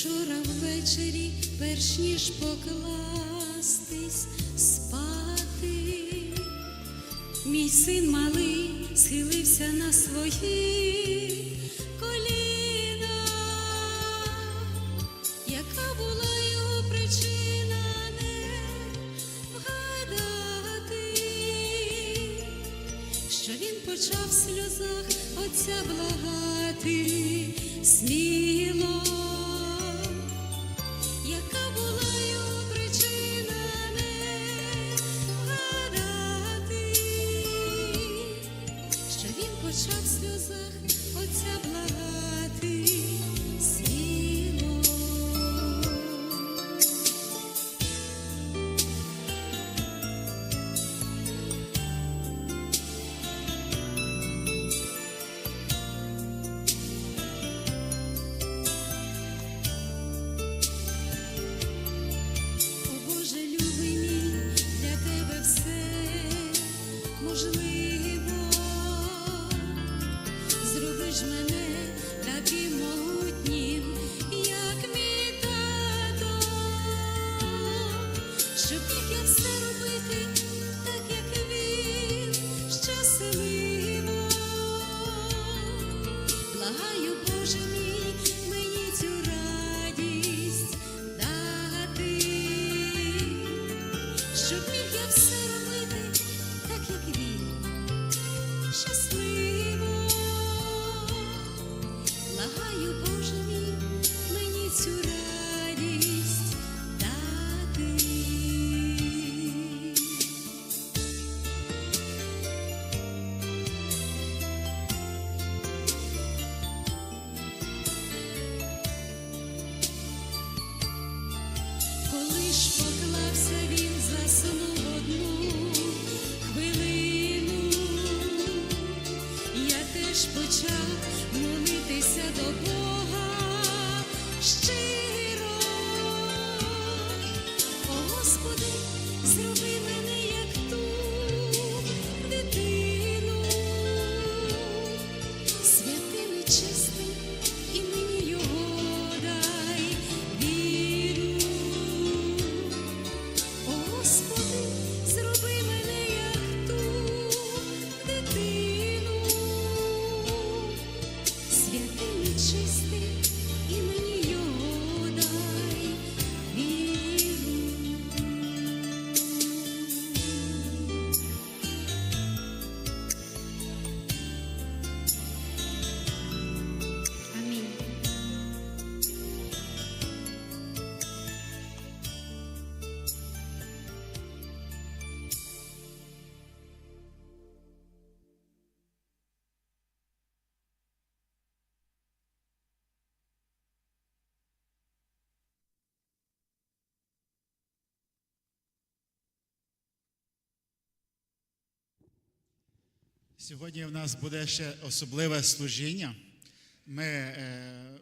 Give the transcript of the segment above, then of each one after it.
Вчора ввечері, перш ніж покластись спати, мій син малий схилився на свої коліна, яка була його причина не вгадати, що він почав в сльозах отця благати? Сміло, She Сьогодні в нас буде ще особливе служіння. Ми е,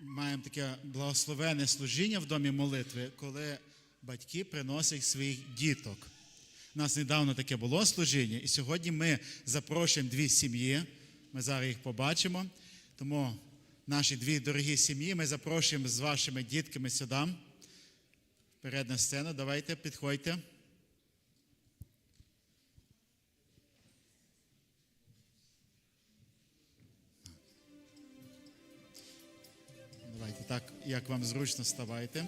маємо таке благословенне служіння в домі молитви, коли батьки приносять своїх діток. У нас недавно таке було служіння, і сьогодні ми запрошуємо дві сім'ї. Ми зараз їх побачимо. Тому наші дві дорогі сім'ї ми запрошуємо з вашими дітками сюди. Вперед на сцену. Давайте, підходьте. Так, як вам зручно ставайте.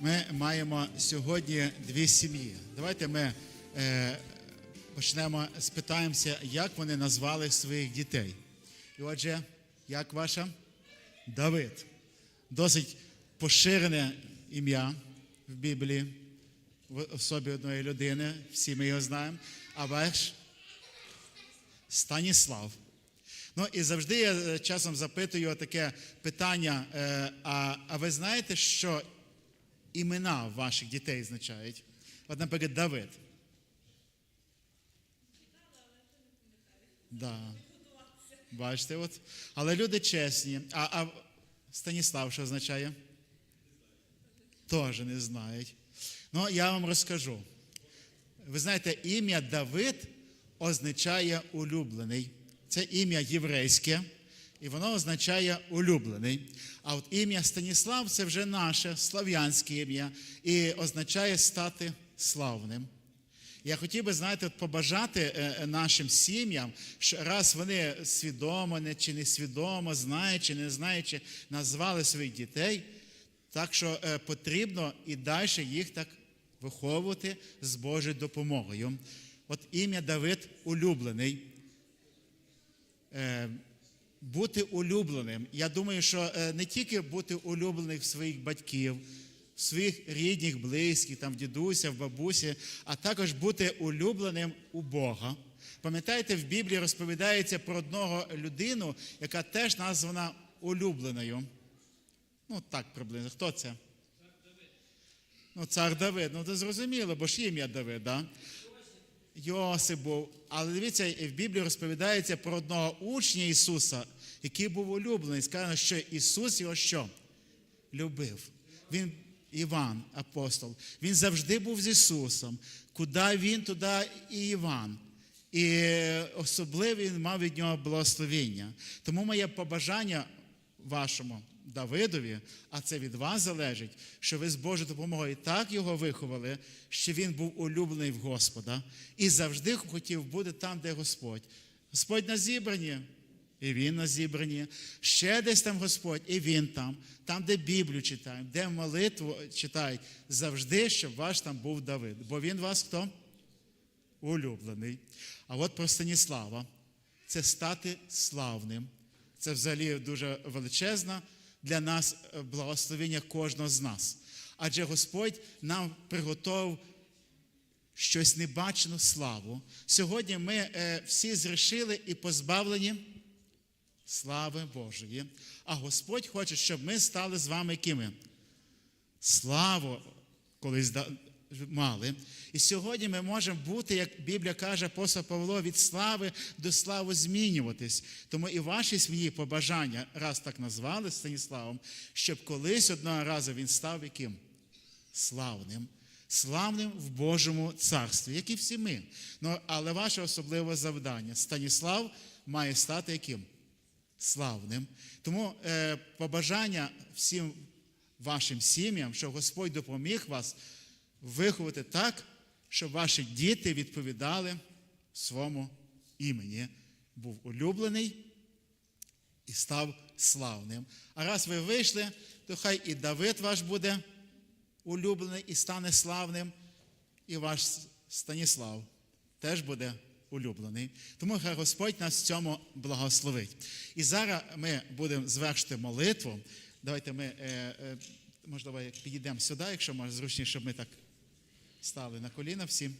Ми маємо сьогодні дві сім'ї. Давайте ми е, почнемо, спитаємося, як вони назвали своїх дітей. І отже, як ваша? Давид. Досить поширене ім'я в Біблії в особі одної людини, всі ми його знаємо. А ваш Станіслав. Ну і завжди я е, часом запитую таке питання: е, а, а ви знаєте, що імена ваших дітей означають? От, наприклад, Давид. Да. Бачите, от. Але люди чесні. А, а Станіслав що означає? Теж не знають. Ну, я вам розкажу. Ви знаєте, ім'я Давид означає улюблений. Це ім'я єврейське, і воно означає улюблений. А от ім'я Станіслав це вже наше слав'янське ім'я і означає стати славним. Я хотів би, знаєте, побажати е, е, нашим сім'ям, що раз вони свідомо не- чи несвідомо, знаючи, не знаючи, назвали своїх дітей, так що е, потрібно і далі їх так виховувати з Божою допомогою. От ім'я Давид улюблений. Е, бути улюбленим. Я думаю, що е, не тільки бути улюбленим в своїх батьків, своїх рідних, близьких, там, в дідуся, в бабусі, а також бути улюбленим у Бога. Пам'ятаєте, в Біблії розповідається про одного людину, яка теж названа улюбленою. Ну, так приблизно. Хто це? Ну, цар Давид. Ну, це зрозуміло, бо ж ім'я Давид, да? Йосип був. Але дивіться, в Біблії розповідається про одного учня Ісуса, який був улюблений. Сказано, що Ісус його що? Любив. Він, Іван, апостол, він завжди був з Ісусом. Куди він, туди і Іван. І особливо він мав від нього благословіння. Тому моє побажання вашому Давидові, а це від вас залежить, що ви з Божою допомогою так його виховали, що він був улюблений в Господа і завжди хотів бути там, де Господь. Господь на зібранні, і він на зібранні. Ще десь там Господь, і він там, там, де Біблію читаємо, де молитву читають, завжди, щоб ваш там був Давид. Бо він вас хто? Улюблений. А от про Станіслава це стати славним. Це взагалі дуже величезна для нас е, благословення кожного з нас. Адже Господь нам приготував щось небачену славу. Сьогодні ми е, всі зрішили і позбавлені слави Божої. А Господь хоче, щоб ми стали з вами якими? Славу колись мали. І сьогодні ми можемо бути, як Біблія каже, апостол Павло, від слави до слави змінюватись. Тому і ваші свої побажання, раз так назвали Станіславом, щоб колись одного разу він став яким? Славним. Славним в Божому царстві, як і всі ми. Ну, але ваше особливе завдання. Станіслав має стати яким? славним. Тому е, побажання всім вашим сім'ям, що Господь допоміг вас виховати так, щоб ваші діти відповідали своєму імені. Був улюблений і став славним. А раз ви вийшли, то хай і Давид ваш буде улюблений і стане славним, і ваш Станіслав теж буде улюблений. Тому хай Господь нас в цьому благословить. І зараз ми будемо звершити молитву. Давайте ми, е, е, можливо, підійдемо сюди, якщо може зручніше, щоб ми так стали на коліна всі.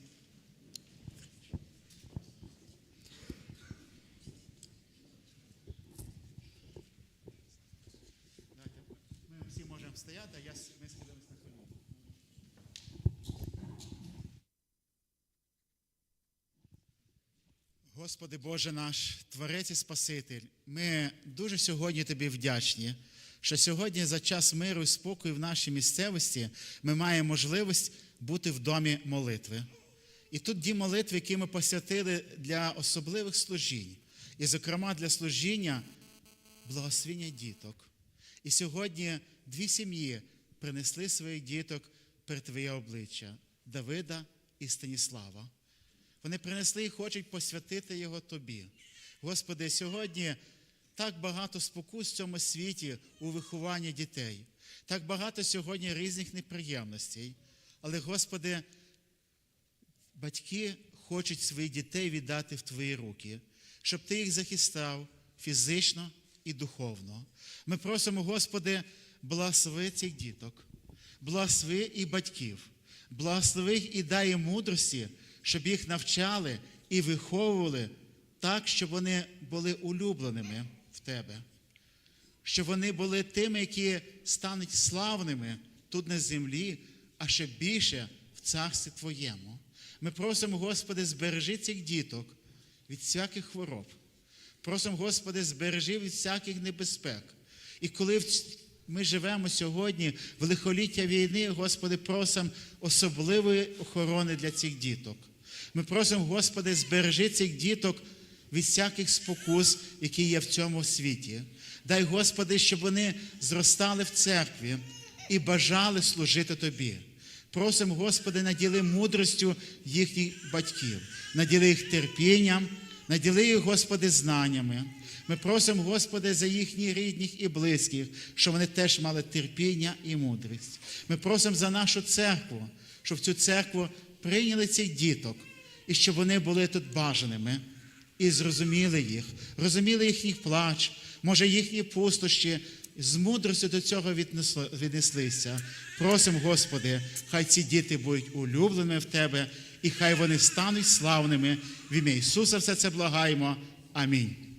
Ми всі можемо стояти, а я, ми схилився на коліна. Господи Боже наш, Творець і Спаситель, ми дуже сьогодні Тобі вдячні, що сьогодні за час миру і спокою в нашій місцевості ми маємо можливість бути в домі молитви. І тут ті молитви, які ми посвятили для особливих служінь, і, зокрема, для служіння благословення діток. І сьогодні дві сім'ї принесли своїх діток перед Твоє обличчя Давида і Станіслава. Вони принесли і хочуть посвятити його тобі. Господи, сьогодні так багато спокус в цьому світі у вихованні дітей, так багато сьогодні різних неприємностей. Але, Господи, батьки хочуть своїх дітей віддати в Твої руки, щоб Ти їх захистав фізично і духовно. Ми просимо, Господи, благослови цих діток, благослови і батьків, благослови їх і дай їм мудрості, щоб їх навчали і виховували так, щоб вони були улюбленими в Тебе щоб вони були тими, які стануть славними тут на землі, а ще більше в царстві Твоєму. Ми просимо, Господи, збережи цих діток від всяких хвороб. Просимо, Господи, збережи від всяких небезпек. І коли ми живемо сьогодні в лихоліття війни, Господи, просимо особливої охорони для цих діток. Ми просимо, Господи, збережи цих діток від всяких спокус, які є в цьому світі. Дай, Господи, щоб вони зростали в церкві і бажали служити Тобі. Просимо, Господи, наділи мудростю їхніх батьків, наділи їх терпінням, наділи їх, Господи, знаннями. Ми просимо, Господи, за їхніх рідних і близьких, щоб вони теж мали терпіння і мудрість. Ми просимо за нашу церкву, щоб в цю церкву прийняли цих діток і щоб вони були тут бажаними і зрозуміли їх, розуміли їхній плач, може їхні пустощі, з мудростю до цього віднеслися. Просимо, Господи, хай ці діти будуть улюбленими в Тебе, і хай вони стануть славними. В ім'я Ісуса все це благаємо. Амінь.